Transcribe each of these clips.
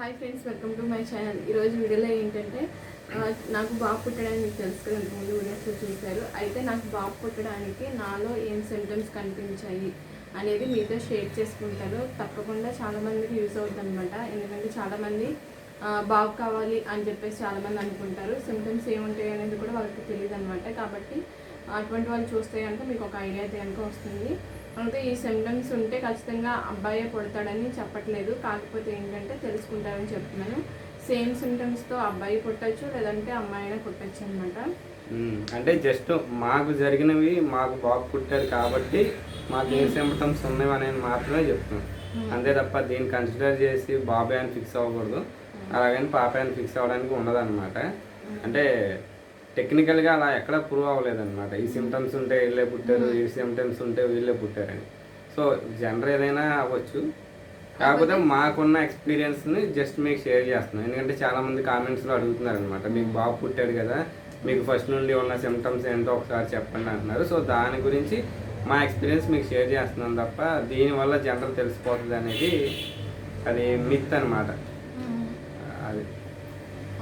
Hi friends welcome to my channel. ఈరోజు వీడియోలో ఏంటంటే నాకు బాబు పుట్టడానికి మీకు తెలుసు కదా ముందు వీడియోస్లో చూశారు. అయితే నాకు బాబు పుట్టడానికి నాలో ఏం సిమ్టమ్స్ కనిపించాయి అనేది మీతో షేర్ చేసుకుంటారు. తప్పకుండా చాలామందికి యూస్ అవుతుంది అనమాట ఎందుకంటే చాలామంది బాబు కావాలి అని చెప్పేసి చాలామంది అనుకుంటారు. సిమ్టమ్స్ ఏముంటాయి అనేది కూడా వాళ్ళకి తెలియదు అనమాట కాబట్టి అటువంటి వాళ్ళు చూస్తే కనుక మీకు ఒక ఐడియా అయితే కనుక వస్తుంది. అయితే ఈ సిమ్టమ్స్ ఉంటే ఖచ్చితంగా అబ్బాయే పుడతాడని చెప్పట్లేదు. కాకపోతే ఏంటంటే తెలుసుకుంటారని చెప్తున్నాను. సేమ్ సిమ్టమ్స్తో అబ్బాయి పుట్టచ్చు లేదంటే అమ్మాయి అయినా పుట్టచ్చు అనమాట అంటే జస్ట్ మాకు జరిగినవి మాకు బాబు పుట్టాడు కాబట్టి మాకు ఏ సిమ్టమ్స్ ఉన్నాయి అనేది మాత్రమే చెప్తున్నాం. అంతే తప్ప దీన్ని కన్సిడర్ చేసి బాబాయ్ అని ఫిక్స్ అవ్వకూడదు. అలాగని పాప అని ఫిక్స్ అవ్వడానికి ఉండదన్నమాట అంటే టెక్నికల్గా అలా ఎక్కడ ప్రూవ్ అవ్వలేదన్నమాట. ఈ సిమ్టమ్స్ ఉంటే వీళ్ళే పుట్టారు ఈ సిమ్టమ్స్ ఉంటే వీళ్ళే పుట్టారని. సో జనరల్ ఏదైనా అవ్వచ్చు. కాకపోతే మాకున్న ఎక్స్పీరియన్స్ని జస్ట్ మీకు షేర్ చేస్తున్నాం ఎందుకంటే చాలా మంది కామెంట్స్లో అడుగుతున్నారు అనమాట మీకు బాబు పుట్టాడు కదా మీకు ఫస్ట్ నుండి ఉన్న సిమ్టమ్స్ ఏంటో ఒకసారి చెప్పండి అంటున్నారు. సో దాని గురించి మా ఎక్స్పీరియన్స్ మీకు షేర్ చేస్తున్నాం తప్ప దీనివల్ల జనరల్ తెలిసిపోతుంది అనేది అది మిత్ అనమాట అది.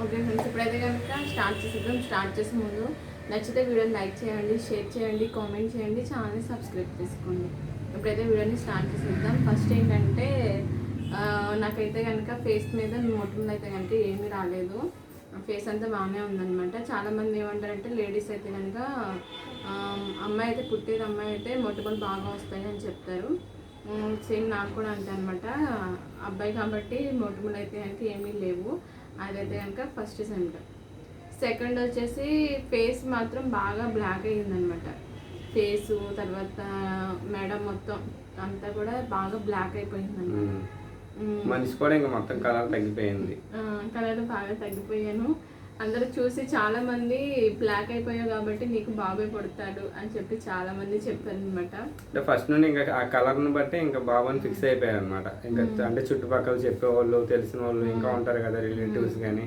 ఓకే ఫ్రెండ్స్ ఇప్పుడైతే కనుక స్టార్ట్ చేసేద్దాం. స్టార్ట్ చేసే ముందు నచ్చితే వీడియోని లైక్ చేయండి షేర్ చేయండి కామెంట్ చేయండి ఛానల్ని సబ్స్క్రైబ్ చేసుకోండి. ఇప్పుడైతే వీడియోని స్టార్ట్ చేసేద్దాం. ఫస్ట్ ఏంటంటే నాకైతే కనుక ఫేస్ మీద మొటిమలు అయితే కనుక ఏమీ రాలేదు. ఫేస్ అంతా బాగానే ఉందన్నమాట. చాలామంది ఏమంటారంటే లేడీస్ అయితే కనుక అమ్మాయి అయితే పుట్టేది అమ్మాయి అయితే మొట్టమొదటి బాగా వస్తాయి అని చెప్తారు. సేమ్ నాకు కూడా అంతే అనమాట అబ్బాయి కాబట్టి మొట్టమొదటి అయితే కనుక ఏమీ లేవు. అదైతే కనుక ఫస్ట్ సిమ్టమ్ సెకండ్ వచ్చేసి ఫేస్ మాత్రం బాగా బ్లాక్ అయ్యిందనమాట. ఫేసు తర్వాత మెడ మొత్తం అంతా కూడా బాగా బ్లాక్ అయిపోయింది ఉమ్. మనిషి కూడా ఇంకా మొత్తం కలర్ తగ్గిపోయింది. కలర్ బాగా తగ్గిపోయాను. అందరూ చూసి చాలా మంది బ్లాక్ అయిపోయావు కాబట్టి నీకు బాబాయ్ పడతాడు అని చెప్పి చాలా మంది చెప్పారు అనమాట అంటే ఫస్ట్ నుండి ఇంకా ఆ కలర్ని బట్టి ఇంకా బాబుని ఫిక్స్ అయిపోయారు అనమాట ఇంకా అంటే చుట్టుపక్కల చెప్పేవాళ్ళు తెలిసిన వాళ్ళు ఇంకా ఉంటారు కదా రిలేటివ్స్ కానీ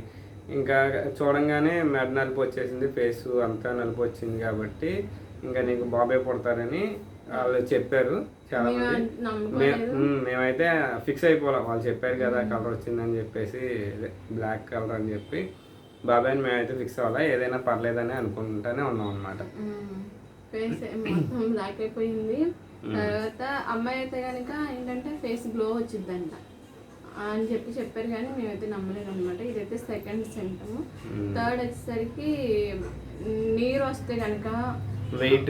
ఇంకా చూడంగానే మెడ నలుపు వచ్చేసింది ఫేస్ అంతా నలుపు వచ్చింది కాబట్టి ఇంకా నీకు బాబాయ్ పుడతారని వాళ్ళు చెప్పారు చాలా మంది మేమైతే ఫిక్స్ అయిపోవాలి. వాళ్ళు చెప్పారు కదా కలర్ వచ్చిందని చెప్పేసి బ్లాక్ కలర్ అని చెప్పి. బాబాయ్ని మేమైతే ఫిక్స్ అవ్వాలా? ఏదైనా పర్లేదని అనుకుంటానే ఉన్నాం అనమాట ఫేస్ మొత్తం బ్లాక్ అయిపోయింది. తర్వాత అమ్మాయి అయితే కనుక ఏంటంటే ఫేస్ గ్లో వచ్చిందంట అని చెప్పి చెప్పారు కానీ మేమైతే నమ్మలేదు అనమాట ఇదైతే సెకండ్ సిమ్టమ్ థర్డ్ వచ్చేసరికి నీరు వస్తే కనుక వెయిట్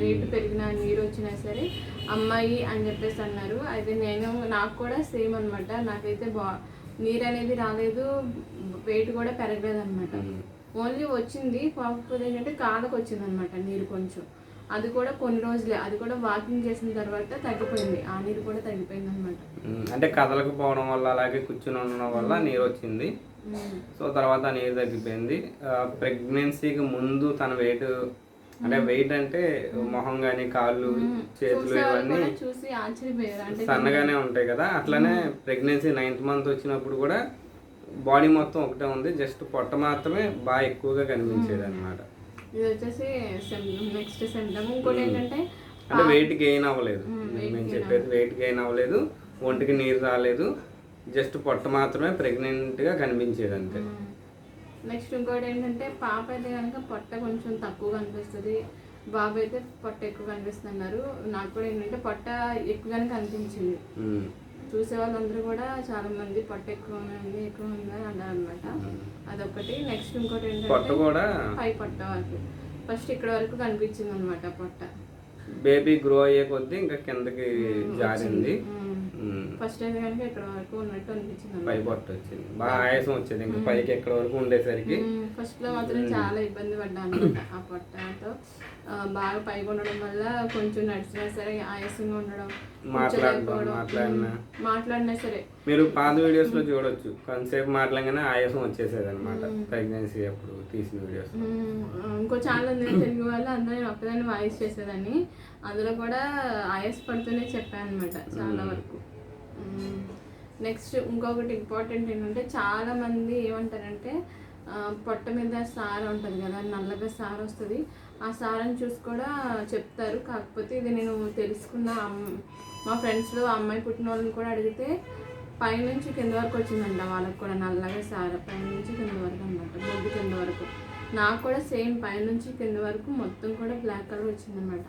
వెయిట్ పెరిగిన నీరు వచ్చినా సరే అమ్మాయి అని చెప్పేసి అన్నారు. అయితే నేను నాకు కూడా సేమ్ అనమాట నాకైతే బా నీరు అనేది రాలేదు వెయిట్ కూడా పెరగలేదు అనమాట ఓన్లీ వచ్చింది కాకపోతే ఏంటంటే కాళ్ళకు వచ్చింది అనమాట నీరు కొంచెం. అది కూడా కొన్ని రోజులే అది కూడా వాకింగ్ చేసిన తర్వాత తగ్గిపోయింది. ఆ నీరు కూడా తగ్గిపోయింది అనమాట అంటే కదలకపోవడం వల్ల అలాగే కూర్చుని ఉండడం వల్ల నీరు వచ్చింది సో తర్వాత నీరు తగ్గిపోయింది. ప్రెగ్నెన్సీకి ముందు తన వెయిట్ అంటే వెయిట్ అంటే మొహం కానీ కాళ్ళు చేతులు ఇవన్నీ చూసి ఆశ్చర్యపోయారు? సన్నగానే ఉంటాయి కదా. అట్లానే ప్రెగ్నెన్సీ నైన్త్ మంత్ వచ్చినప్పుడు కూడా బాడీ మొత్తం ఒకటే ఉంది. జస్ట్ పొట్ట మాత్రమే బాగా ఎక్కువగా కనిపించేది అనమాట ఇది వచ్చేసి నెక్స్ట్ ఇంకోటి ఏంటంటే అంటే వెయిట్ గెయిన్ అవ్వలేదు. మేము చెప్పేది వెయిట్ గెయిన్ అవ్వలేదు. ఒంటికి నీరు రాలేదు. జస్ట్ పొట్ట మాత్రమే ప్రెగ్నెంట్గా కనిపించేది అంతే. నెక్స్ట్ ఇంకోటి ఏంటంటే పాప అయితే కనుక పొట్ట కొంచెం తక్కువ కనిపిస్తుంది. బాబు అయితే పొట్ట ఎక్కువ కనిపిస్తున్నారు నాకు కూడా ఏంటంటే పొట్ట ఎక్కువగానే కనిపించింది. చూసే వాళ్ళందరూ కూడా చాలా మంది పొట్ట ఎక్కువ ఉంది ఎక్కువ ఉంది అని అన్నారు అనమాట అదొకటి నెక్స్ట్ ఇంకోటి ఏంటంటే పై పొట్ట వరకు. ఫస్ట్ ఇక్కడ వరకు కనిపించింది అనమాట పొట్ట. బేబీ గ్రో అయ్యే కొద్దీ ఇంకా కిందకి జారింది. ఫస్ట్ అయితే కనుక ఇక్కడ వరకు ఉన్నట్టు అనిపించింది పై పొట్ట వచ్చింది. బాగా ఆయాసం వచ్చేది. ఇంకా పైకి ఎక్కడ వరకు ఉండేసరికి ఫస్ట్లో మాత్రం చాలా ఇబ్బంది పడ్డాను ఆ పొట్టతో. బాగా పైకి ఉండడం వల్ల కొంచెం నడిచినా సరే ఆయాసంగా ఉండడం మాట్లాడినా. మాట్లాడినా సరే. మీరు పాత వీడియోస్లో చూడొచ్చు. కొంతసేపు మాట్లాడగానే ఆయాసం వచ్చేసేది అనమాట ప్రెగ్నెన్సీ అప్పుడు తీసిన వీడియోస్ ఇంకో ఛానల్ ఉంది. తెలుగు వాళ్ళు అందరూ నేను ఒక్కదాన్ని వాయిస్ చేసేదాన్ని. అందులో కూడా ఆయాస పడుతూనే చెప్పాను అనమాట చాలా వరకు. నెక్స్ట్ ఇంకొకటి ఇంపార్టెంట్ ఏంటంటే చాలా మంది ఏమంటారంటే పొట్ట మీద సార ఉంటుంది కదా నల్లగా సార వస్తుంది. ఆ సారని చూసి కూడా చెప్తారు. కాకపోతే ఇది నేను తెలుసుకున్న మా ఫ్రెండ్స్లో అమ్మాయి పుట్టిన వాళ్ళని కూడా అడిగితే పైనుంచి కింద వరకు వచ్చిందంట వాళ్ళకి కూడా నల్లగా సార పైనుంచి కింద వరకు అనమాట బొడ్డు కింద వరకు. నాకు కూడా సేమ్ పైనుంచి కింద వరకు మొత్తం కూడా బ్లాక్ కలర్ వచ్చిందనమాట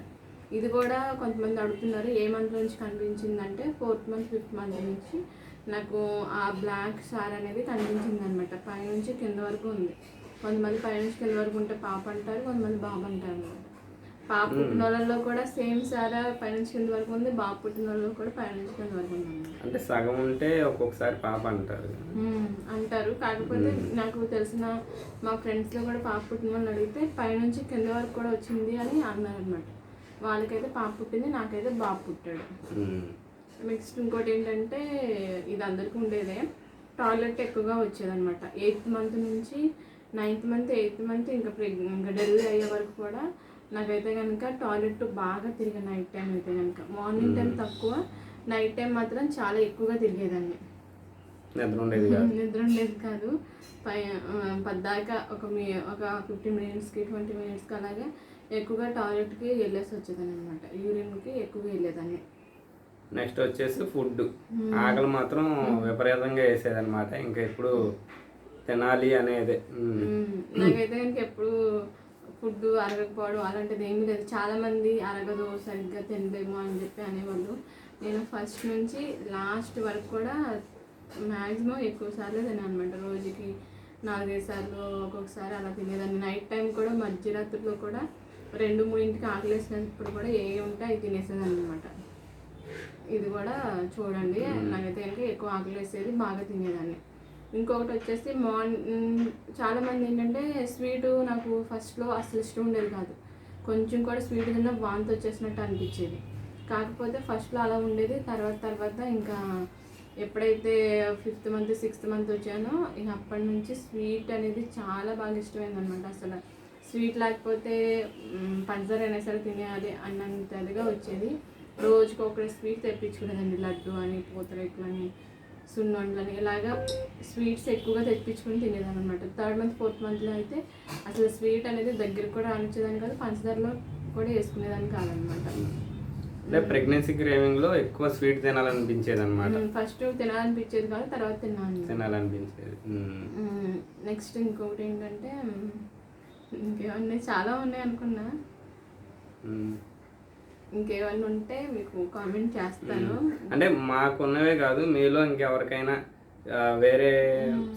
ఇది కూడా కొంతమంది అడుగుతున్నారు ఏ మంత్ నుంచి కనిపించిందంటే ఫోర్త్ మంత్ ఫిఫ్త్ మంత్ నుంచి నాకు ఆ బ్లాక్ సార్ అనేది కనిపించింది అనమాట పైనుంచి కింద వరకు ఉంది. కొంతమంది పైనుంచి కింద వరకు ఉంటే పాప అంటారు కొంతమంది బాబు అంటారు అనమాట పాప పుట్టిన వాళ్ళలో కూడా సేమ్ సారా పైనుంచి కింద వరకు ఉంది బాబు పుట్టిన వాళ్ళలో కూడా పైనుంచి కింద వరకు ఉంది. అంటే సగం ఉంటే ఒక్కొక్కసారి పాప అంటారు. అంటారు. కాకపోతే నాకు తెలిసిన మా ఫ్రెండ్స్లో కూడా పాప పుట్టిన వాళ్ళని అడిగితే పైనుంచి కింద వరకు కూడా వచ్చింది అని అన్నారు అనమాట వాళ్ళకైతే పాప పుట్టింది నాకైతే బాబు పుట్టాడు. నెక్స్ట్ ఇంకోటి ఏంటంటే ఇది అందరికీ ఉండేదే. టాయిలెట్ ఎక్కువగా వచ్చేదన్నమాట. ఎయిత్ మంత్ నుంచి నైన్త్ మంత్ ఎయిత్ మంత్ ఇంకా ప్రెగ్ ఇంకా డెలివరీ అయ్యే వరకు కూడా నాకైతే కనుక టాయిలెట్ బాగా తిరిగా నైట్ టైం అయితే కనుక మార్నింగ్ టైం తక్కువ నైట్ టైం మాత్రం చాలా ఎక్కువగా తిరిగేదాన్ని. నిద్ర ఉండేది కాదు. నిద్ర ఉండేది కాదు. పై పద్దాక ఒక మీ ఒక ఫిఫ్టీన్ మినిట్స్కి ట్వంటీ మినిట్స్కి అలాగే ఎక్కువగా టాయిలెట్కి వెళ్ళేసి వచ్చేదాన్ని అనమాట యూరిన్కి ఎక్కువగా వెళ్ళేదాన్ని. నెక్స్ట్ వచ్చేసి ఫుడ్. ఆకలి మాత్రం విపరీతంగా వేసేదన్నమాట. ఇంకా ఎప్పుడు తినాలి అనేది. నాకైతే కనుక ఎప్పుడు ఫుడ్ అరగకపోవడం అలాంటిది ఏమీ లేదు. చాలా మంది అరగదు సరిగ్గా తినలేము అని చెప్పి అనేవాళ్ళు. నేను ఫస్ట్ నుంచి లాస్ట్ వరకు కూడా మ్యాక్సిమం ఎక్కువ సార్లు తిన్నాను అనమాట రోజుకి నాలుగైదు సార్లు ఒక్కొక్కసారి అలా తినేదాన్ని. నైట్ టైం కూడా మధ్యరాత్రిలో కూడా రెండు మూడింటికి ఆకలేసినప్పుడు కూడా ఏ ఉంటే అవి తినేసేదాన్ని అనమాట ఇది కూడా చూడండి నాకైతే కనుక ఎక్కువ ఆకలి వేసేది బాగా తినేదాన్ని. ఇంకొకటి వచ్చేసి మార్నింగ్ చాలామంది ఏంటంటే స్వీట్ నాకు ఫస్ట్లో అసలు ఇష్టం ఉండేది కాదు. కొంచెం కూడా స్వీట్ తిన్న వాంతి వచ్చేసినట్టు అనిపించేది. కాకపోతే ఫస్ట్లో అలా ఉండేది తర్వాత తర్వాత ఇంకా ఎప్పుడైతే ఫిఫ్త్ మంత్ సిక్స్త్ మంత్ వచ్చానో ఇక అప్పటి నుంచి స్వీట్ అనేది చాలా బాగా ఇష్టమైంది అనమాట అసలు. స్వీట్ లేకపోతే పంచదార అయినా సరే తినేయాలి అన్నంతదిగా వచ్చేది. రోజుకి ఒక స్వీట్ తెప్పించుకునేదండి లడ్డు అని పూతరేకులు అని సున్నుండలని ఇలాగా స్వీట్స్ ఎక్కువగా తెప్పించుకొని తినేదాన్ని అనమాట థర్డ్ మంత్ ఫోర్త్ మంత్లో అయితే అసలు స్వీట్ అనేది దగ్గర కూడా అనిచేదాన్ని కాదు పంచదారలో కూడా వేసుకునేదాన్ని కాదనమాట అంటే ప్రెగ్నెన్సీ క్రేవింగ్లో ఎక్కువ స్వీట్ తినాలనిపించేది అనమాట ఫస్ట్ తినాలనిపించేది కాదు తర్వాత తిన్నాను. తినాలనిపించేది. నెక్స్ట్ ఇంకొకటి ఏంటంటే ఇంకేమన్నా చాలా ఉన్నాయి అనుకున్నా. ఉమ్. ఇంకేమన్నా ఉంటే మీకు కామెంట్ చేస్తాను. అంటే మాకున్నవే కాదు మీలో ఇంకెవరికైనా వేరే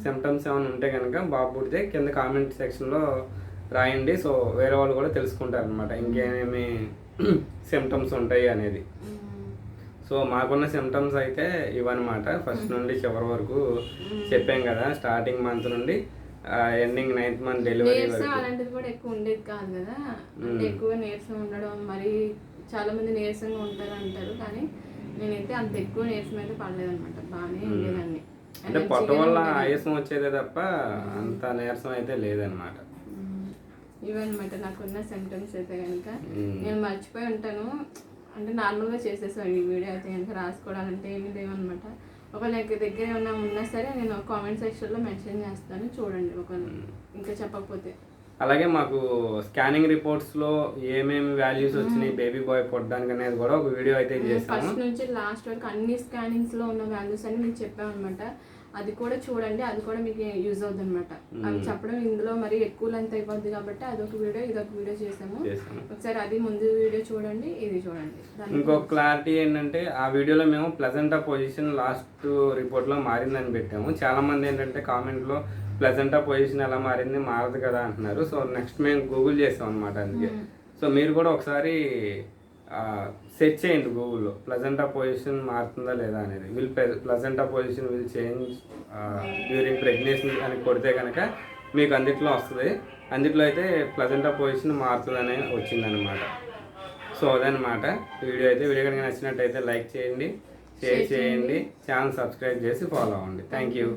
సిమ్టమ్స్ ఏమైనా ఉంటే కనుక బాబు పుడితే కింద కామెంట్ సెక్షన్లో రాయండి. సో వేరే వాళ్ళు కూడా తెలుసుకుంటారు అనమాట ఇంకేమేమి సిమ్టమ్స్ ఉంటాయి అనేది. సో మాకున్న సిమ్టమ్స్ అయితే ఇవన్నమాట. ఫస్ట్ నుండి చివరి వరకు చెప్పాం కదా స్టార్టింగ్ మంత్ నుండి. ఎండింగ్ నైన్త్ మంత్ డెలివరీ నీరసం అలాంటిది కూడా ఎక్కువ ఉండేది కాదు కదా. అంటే ఎక్కువ నీరసం ఉండడం మరి చాలా మంది నీరసంగా ఉంటారు అంటారు కానీ నేనైతే అంత ఎక్కువ నీరసం అయితే పడలేదు అనమాట బాగానే ఉండేదాన్ని. అంటే పొట్ట వల్ల ఆయాసం వచ్చేదే తప్ప అంత నీరసం అయితే లేదనమాట. ఇవన్నమాట నాకున్న సిమ్టమ్స్ అయితే కనుక. నేను మర్చిపోయి ఉంటాను. అంటే నార్మల్గా చేసేసాను ఈ వీడియో అయితే కనుక రాసుకోవడాలంటే ఏమీ లేవన్నమాట. ఒకవేళ దగ్గర ఏమైనా ఉన్నా సరే నేను కామెంట్ సెక్షన్లో మెన్షన్ చేస్తాను. చూడండి ఒక ఇంకా చెప్పకపోతే. అలాగే మాకు స్కానింగ్ రిపోర్ట్స్లో ఏమేమి వాల్యూస్ వచ్చినాయి బేబీ బాయ్ పుట్టడానికి అనేది కూడా ఒక వీడియో అయితే చేసాము ఫస్ట్ నుంచి లాస్ట్ వరకు అన్ని స్కానింగ్స్లో ఉన్న వాల్యూస్ అన్ని మీకు చెప్పాను అనమాట అది కూడా చూడండి అది కూడా మీకు యూజ్ అవుతుంది అనమాట అది చెప్పడం ఇందులో మరి ఎక్కువ లెంత్ అయిపోద్ది కాబట్టి అదొక వీడియో ఇదొక వీడియో చేసాము. ఒకసారి అది ముందు వీడియో చూడండి ఇది చూడండి. ఇంకో క్లారిటీ ఏంటంటే ఆ వీడియోలో మేము ప్లజెంటా పొజిషన్ లాస్ట్ రిపోర్ట్లో మారిందని పెట్టాము. చాలా మంది ఏంటంటే కామెంట్లో ప్లజెంటా పొజిషన్ ఎలా మారింది మారదు కదా అంటున్నారు. సో నెక్స్ట్ మేము గూగుల్ చేసాం అనమాట అందుకే సో మీరు కూడా ఒకసారి సెర్చ్ చేయండి గూగుల్లో ప్లజెంటా పొజిషన్ మారుతుందా లేదా అనేది. Will placenta position will change during pregnancy అని కొడితే కనుక మీకు అందుట్లో వస్తుంది. అందుట్లో అయితే ప్లజెంటా పొజిషన్ మారుతుందనే వచ్చిందనమాట సో అదనమాట వీడియో అయితే వీడియో కనుక నచ్చినట్టయితే లైక్ చేయండి షేర్ చేయండి. ఛానల్ సబ్స్క్రైబ్ చేసి ఫాలో అవ్వండి. Thank you